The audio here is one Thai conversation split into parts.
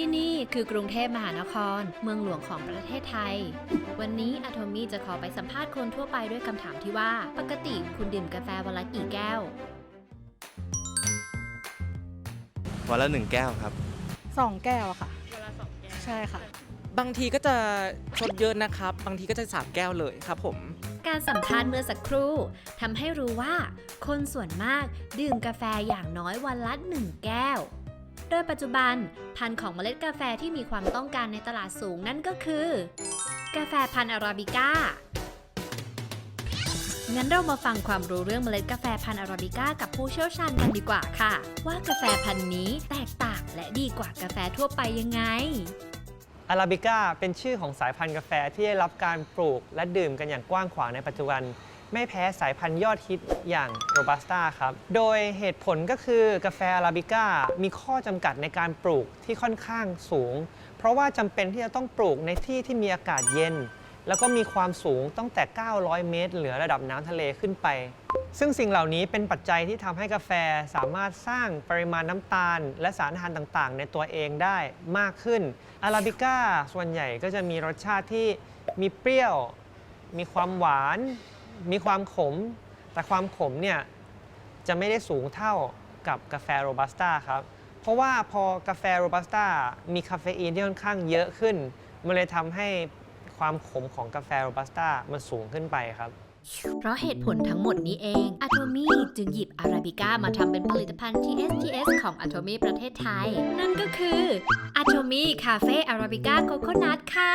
ที่นี่คือกรุงเทพมหานคร เมืองหลวงของประเทศไทย วันนี้อะโทมี่จะขอไปสัมภาษณ์คนทั่วไปด้วยคำถามที่ว่า ปกติคุณดื่มกาแฟวันละกี่แก้ว วันละหนึ่งแก้วครับ สองแก้วอะค่ะใช่ค่ะ บางทีก็จะชดเยอะนะครับ บางทีก็จะสามแก้วเลยครับผม การสัมภาษณ์เมื่อสักครู่ทำให้รู้ว่า คนส่วนมากดื่มกาแฟอย่างน้อยวันละหนึ่งแก้ว โดยปัจจุบัน พันธุ์ของเมล็ดกาแฟที่มีความต้องการในตลาดสูงนั่นก็คือ กาแฟพันธุ์อาราบิก้า งั้นเรามาฟังความรู้เรื่องเมล็ดกาแฟพันธุ์อาราบิก้ากับผู้เชี่ยวชาญกันดีกว่าค่ะ ว่ากาแฟพันธุ์นี้แตกต่างและดีกว่ากาแฟทั่วไปยังไงอาราบิก้าเป็นชื่อของสายพันธุ์กาแฟที่ได้รับการปลูกและดื่มกันอย่างกว้างขวางในปัจจุบัน ไม่แพ้สายพันธุ์ยอดฮิตอย่างโรบัสต้าครับ โดยเหตุผลก็คือกาแฟอาราบิก้ามีข้อจำกัดในการปลูกที่ค่อนข้างสูง เพราะว่าจำเป็นที่จะต้องปลูกในที่ที่มีอากาศเย็น แล้วก็มีความสูงตั้งแต่ 900 เมตร เหลือระดับน้ำทะเลขึ้นไป ซึ่งสิ่งเหล่านี้เป็นปัจจัยที่ทำให้กาแฟสามารถสร้างปริมาณน้ำตาล และสารอาหารต่างๆ ในตัวเองได้มากขึ้นอาราบิก้าส่วนใหญ่ก็จะมีรสชาติที่มีเปรี้ยว มีความหวาน มีความขม แต่ความขมเนี่ยจะไม่ได้สูงเท่ากับกาแฟโรบัสต้าครับ เพราะว่าพอกาแฟโรบัสต้ามีคาเฟอีนที่ค่อนข้างเยอะขึ้น มันเลยทำให้ความขมของกาแฟโรบัสต้ามันสูงขึ้นไปครับ เพราะเหตุผลทั้งหมดนี้เอง a t o m y จึงหยิบอาราบิก้ามาทำเป็นผลิตภัณฑ์ TSTS ของ a t o m y ประเทศไทย นั่นก็คือ a t o m y Cafe Arabica Coconut ค่ะ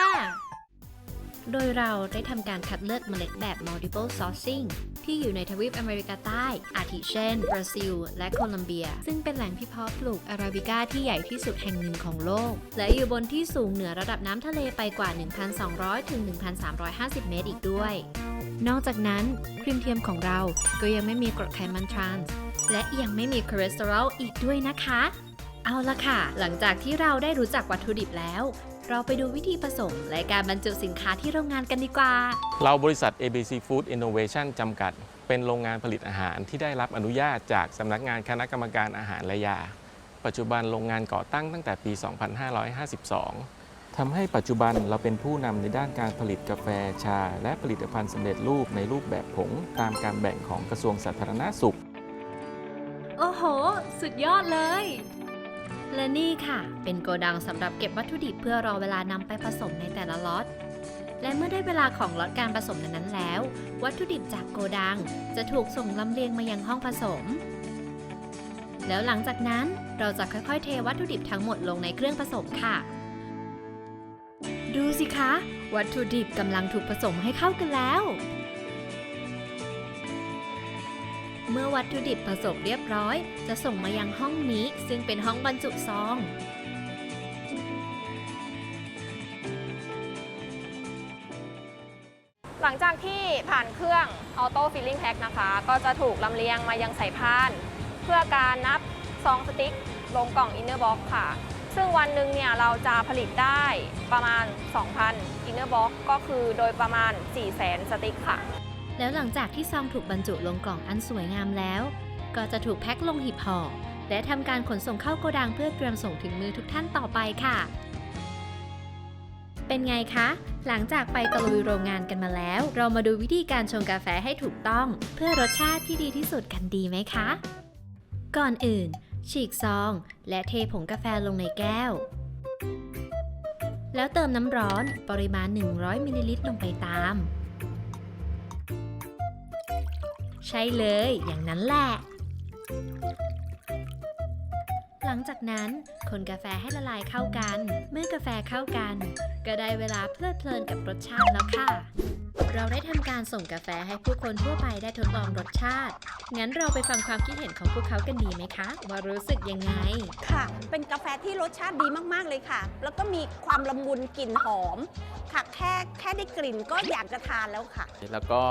โดยเราได้ทำการคัดเลือกเมล็ดแบบ multiple sourcing ที่อยู่ในทวีปอเมริกาใต้ อาทิเช่น บราซิล และโคลัมเบีย ซึ่งเป็นแหล่งที่เพาะปลูกอาราบิก้าที่ใหญ่ที่สุดแห่งหนึ่งของโลก และอยู่บนที่สูงเหนือระดับน้ำทะเลไปกว่า 1,200 ถึง 1,350 เมตรอีกด้วย นอกจากนั้น ครีมเทียมของเราก็ยังไม่มีกรดไขมันทรานส์ และยังไม่มีคอเลสเตอรอลอีกด้วยนะคะ เอาละค่ะ หลังจากที่เราได้รู้จักวัตถุดิบแล้ว เราไปดูวิธีผสมและการบรรจุสินค้าที่โรงงานกันดีกว่า เราบริษัท ABC Food Innovation จำกัด เป็นโรงงานผลิตอาหารที่ได้รับอนุญาตจากสำนักงานคณะกรรมการอาหารและยา ปัจจุบันโรงงานก่อตั้งตั้งแต่ปี 2552 ทำให้ปัจจุบันเราเป็นผู้นำในด้านการผลิตกาแฟชา และผลิตภัณฑ์สำเร็จรูปในรูปแบบผง ตามการแบ่งของกระทรวงสาธารณสุข โอ้โห สุดยอดเลย และนี่ค่ะ เป็นโกดังสำหรับเก็บวัตถุดิบเพื่อรอเวลานำไปผสมในแต่ละล็อต และเมื่อได้เวลาของล็อตการผสมนั้นแล้ว วัตถุดิบจากโกดังจะถูกส่งลำเลียงมายังห้องผสม แล้วหลังจากนั้นเราจะค่อยๆ เทวัตถุดิบทั้งหมดลงในเครื่องผสมค่ะ ดูสิคะ วัตถุดิบกำลังถูกผสมให้เข้ากันแล้ว เมื่อวัตถุดิบผสมเรียบร้อย จะส่งมายังห้องนี้ซึ่งเป็นห้องบรรจุซอง หลังจากที่ผ่านเครื่องออโต้ฟิลลิ่งแพ็คนะคะ ก็จะถูกลำเลียงมายังสายพาน เพื่อการนับซองสติ๊กลงกล่องอินเนอร์บ็อกค่ะ ซึ่งวันหนึ่งเนี่ยเราจะผลิตได้ประมาณ 2,000อินเนอร์บ็อกก็คือโดยประมาณ 400,000สติ๊กค่ะ แล้วหลังจากที่ซองถูกบรรจุลงกล่องอันสวยงามแล้ว ก็จะถูกแพ็คลงหีบห่อและทำการขนส่งเข้าโกดังเพื่อเตรียมส่งถึงมือทุกท่านต่อไปค่ะ เป็นไงคะ หลังจากไปตะลุยโรงงานกันมาแล้ว เรามาดูวิธีการชงกาแฟให้ถูกต้อง เพื่อรสชาติที่ดีที่สุดกันดีไหมคะ ก่อนอื่น ฉีกซอง และเทผงกาแฟลงในแก้ว แล้วเติมน้ำร้อนปริมาณ 100มิลลิลิตรลงไปตาม ใช่เลย อย่างนั้นแหละ หลังจากนั้น คนกาแฟให้ละลายเข้ากัน เมื่อกาแฟเข้ากัน ก็ได้เวลาเพลิดเพลินกับรสชาติแล้วค่ะ เราได้ทำการส่งกาแฟให้ผู้คนทั่วไปได้ทดลองรสชาติ งั้นเราไปฟังความคิดเห็นของพวกเขากันดีไหมคะ ว่ารู้สึกยังไง ค่ะ เป็นกาแฟที่รสชาติดีมาก ๆ เลยค่ะ แล้วก็มีความละมุนกลิ่นหอม ค่ะ แค่แค่ได้กลิ่นก็อยากจะทานแล้วค่ะ แล้วก็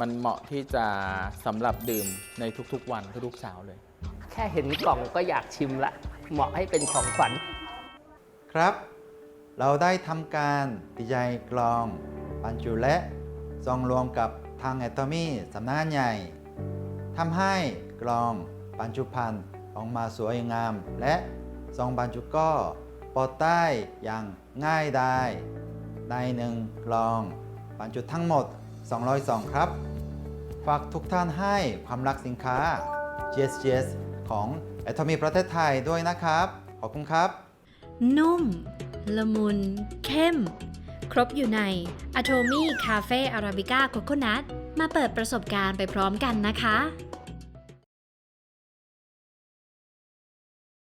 มันเหมาะที่จะสำหรับดื่มในทุกๆ วันทุกๆเช้าเลย แค่เห็นกล่องก็อยากชิมละ เหมาะให้เป็นของขวัญครับ เราได้ทำการดีไซน์กลองบรรจุและซองรวมกับทางแอตมีสำนักงานใหญ่ทำให้กลองบรรจุภัณฑ์ออกมาสวยงาม และซองบรรจุก็ปอดได้อย่างง่ายได้ในหนึ่งกล่องบรรจุทั้งหมด 200ซองครับ ฝากทุกท่านให้ความรักสินค้า GSGS ของ Atomy ประเทศไทยด้วยนะครับ ขอบคุณครับ นุ่ม ละมุน เข้ม ครบอยู่ใน Atomy Cafe Arabica Coconut มาเปิดประสบการณ์ไปพร้อมกันนะคะ